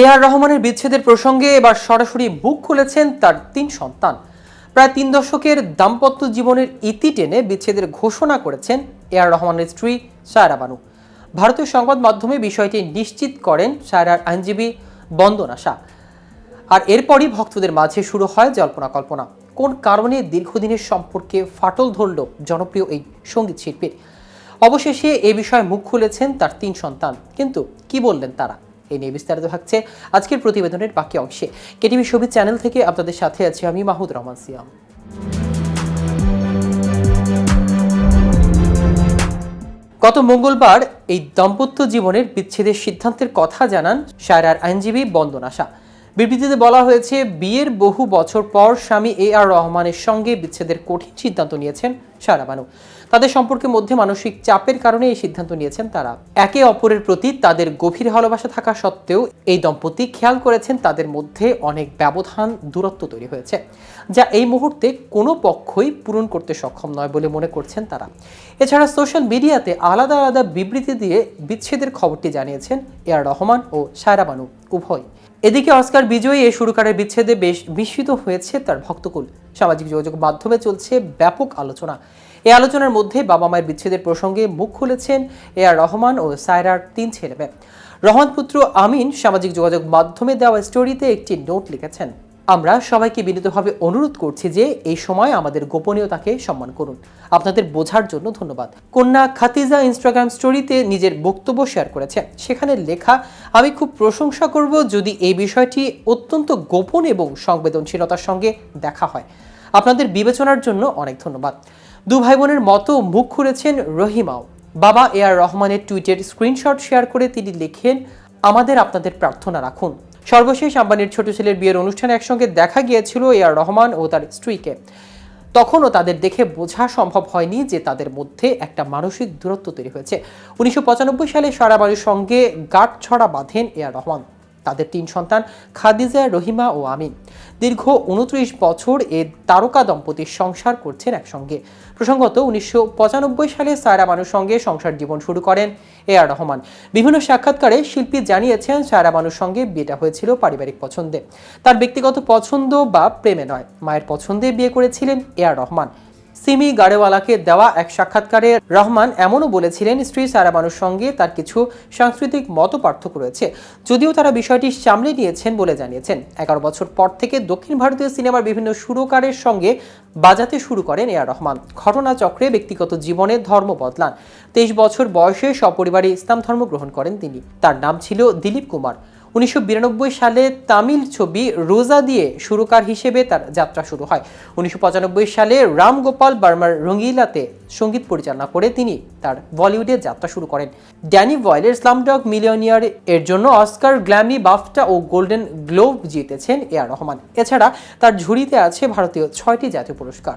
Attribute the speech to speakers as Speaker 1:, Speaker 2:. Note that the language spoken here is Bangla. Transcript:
Speaker 1: এ আর রহমানের বিচ্ছেদের প্রসঙ্গে এবার সরাসরি মুখ খুলেছেন তার তিন সন্তান। প্রায় তিন দশকের দাম্পত্য জীবনের ইতি টেনে বিচ্ছেদের ঘোষণা করেছেন এ আর রহমানের স্ত্রী সায়রা বানু। ভারতীয় সংবাদ মাধ্যমে বিষয়টি নিশ্চিত করেন সায়রার আইনজীবী বন্দনা শাহ। আর এরপরই ভক্তদের মাঝে শুরু হয় জল্পনা কল্পনা। কোন কারণে দীর্ঘদিনের সম্পর্কে ফাটল ধরল জনপ্রিয় এই সংগীত শিল্পীর? অবশেষে এ বিষয়ে মুখ খুলেছেন তার তিন সন্তান। কিন্তু কি বললেন তারা? এই নিয়ে বিস্তারিত থাকছে আজকের প্রতিবেদনের বাকি অংশে। কেটিভি ছবি চ্যানেল থেকে আপনাদের সাথে আছি আমি মাহুদ রহমান সিয়াম। গত মঙ্গলবার এই দাম্পত্য জীবনের বিচ্ছেদের সিদ্ধান্তের কথা জানান সায়রার আইনজীবী বন্দনা শাহ বিবৃতিতে বলা হয়েছে, বিয়ের বহু বছর পর স্বামী এ আর রহমানের সঙ্গে বিচ্ছেদের কঠিন সিদ্ধান্ত নিয়েছেন সারা বানু তাদের সম্পর্কের মধ্যে মানসিক চাপের কারণে এই সিদ্ধান্ত নিয়েছেন তারা। একে অপরের প্রতি তাদের গভীর ভালোবাসা থাকা সত্ত্বেও এই দম্পতি খেয়াল করেছেন তাদের মধ্যে অনেক ব্যবধান, দূরত্ব তৈরি হয়েছে, যা এই মুহূর্তে কোনো পক্ষই পূরণ করতে সক্ষম নয় বলে মনে করছেন তারা। এছাড়া সোশ্যাল মিডিয়াতে আলাদা আলাদা বিবৃতি দিয়ে বিচ্ছেদের খবরটি জানিয়েছেন এ আর রহমান ও সায়রা বানু, উভয়। এদিকে অস্কার বিজয়ী এই সুরকারের বিচ্ছেদে বেশ বিস্মিত হয়েছে তার ভক্তকুল। সামাজিক যোগাযোগ মাধ্যমে চলছে ব্যাপক আলোচনা। এই আলোচনার মধ্যে বাবা মায়ের বিচ্ছেদের প্রসঙ্গে মুখ খুলেছেন এ আর রহমান ও সায়রার তিন ছেলে মেয়ে। রহমান পুত্র আমিন সামাজিক যোগাযোগ মাধ্যমে দেওয়া স্টোরিতে একটি নোট লিখেছেন, আমরা সবাইকে বিনীতভাবে অনুরোধ করছি যে এই সময় আমাদের গোপনীয়তাকে সম্মান করুন। আপনাদের বোঝার জন্য ধন্যবাদ। কন্যা খাতিজা ইনস্টাগ্রাম স্টোরিতে নিজের বক্তব্য শেয়ার করেছে। সেখানে লেখা, আমি খুব প্রশংসা করব যদি এই বিষয়টি অত্যন্ত গোপন এবং সংবেদনশীলতার সঙ্গে দেখা হয়। আপনাদের বিবেচনার জন্য অনেক ধন্যবাদ। দু ভাই বোনের মতো মুখ খুলেছেন রহিমাও। বাবা এ আর রহমানের টুইটের স্ক্রিনশট শেয়ার করে তিনি লেখেন, আমাদের আপনাদের প্রার্থনা রাখুন। সর্বশেষ আম্বানির ছোট ছেলের বিয়ের অনুষ্ঠানে একসঙ্গে দেখা গিয়েছিল এ আর রহমান ও তার স্ত্রীকে। তখনও তাদের দেখে বোঝা সম্ভব হয়নি যে তাদের মধ্যে একটা মানসিক দূরত্ব তৈরি হয়েছে। উনিশশো পঁচানব্বই সালে সারা বাড়ির সঙ্গে গাঁট ছড়া বাঁধেন এ আর রহমান। তাদের তিন সন্তান, খাদিজা, রহিমা ও আমিন। দীর্ঘ উনত্রিশ বছর এ তারকা দম্পতির সংসার করছেন একসঙ্গে। প্রসঙ্গত, উনিশশো পঁচানব্বই সালে সায়রা মানুর সঙ্গে সংসার জীবন শুরু করেন এ আর রহমান। বিভিন্ন সাক্ষাৎকারে শিল্পী জানিয়েছেন, সায়রা মানুর সঙ্গে বিয়েটা হয়েছিল পারিবারিক পছন্দে। তার ব্যক্তিগত পছন্দ বা প্রেমে নয়, মায়ের পছন্দে বিয়ে করেছিলেন এ আর রহমান। সিমি গাড়েওয়ালাকে দেওয়া এক সাক্ষাৎকারে রহমান এমনও বলেছিলেন, স্ত্রী সারা মানুষ সঙ্গে তার কিছু সাংস্কৃতিক মত পার্থক্য রয়েছে, যদিও তারা বিষয়টি সামলে নিয়েছেন বলে জানিয়েছেন। এগারো বছর পর থেকে দক্ষিণ ভারতীয় সিনেমার বিভিন্ন সুরকারের সঙ্গে বাজাতে শুরু করেন এ আর রহমান। ঘটনাচক্রে ব্যক্তিগত জীবনে ধর্ম বদলান। তেইশ বছর বয়সে সপরিবারে ইসলাম ধর্ম গ্রহণ করেন তিনি। তার নাম ছিল দিলীপ কুমার। উনিশশো বিরানব্বই সালে তামিল ছবি রোজা দিয়ে সুরকার হিসেবে তার যাত্রা শুরু হয়। উনিশশো পঁচানব্বই সালে রাম গোপাল বার্মার রঙ্গিলাতে সংগীত পরিচালনা করে তিনি তার বলিউডে যাত্রা শুরু করেন। ড্যানি ভয়েলের স্লামডগ মিলিয়নিয়ার এর জন্য অস্কার, গ্ল্যামি, বাফটা ও গোল্ডেন গ্লোব জিতেছেন এ আর রহমান। এছাড়া তার ঝুড়িতে আছে ভারতীয় ছয়টি জাতীয় পুরস্কার।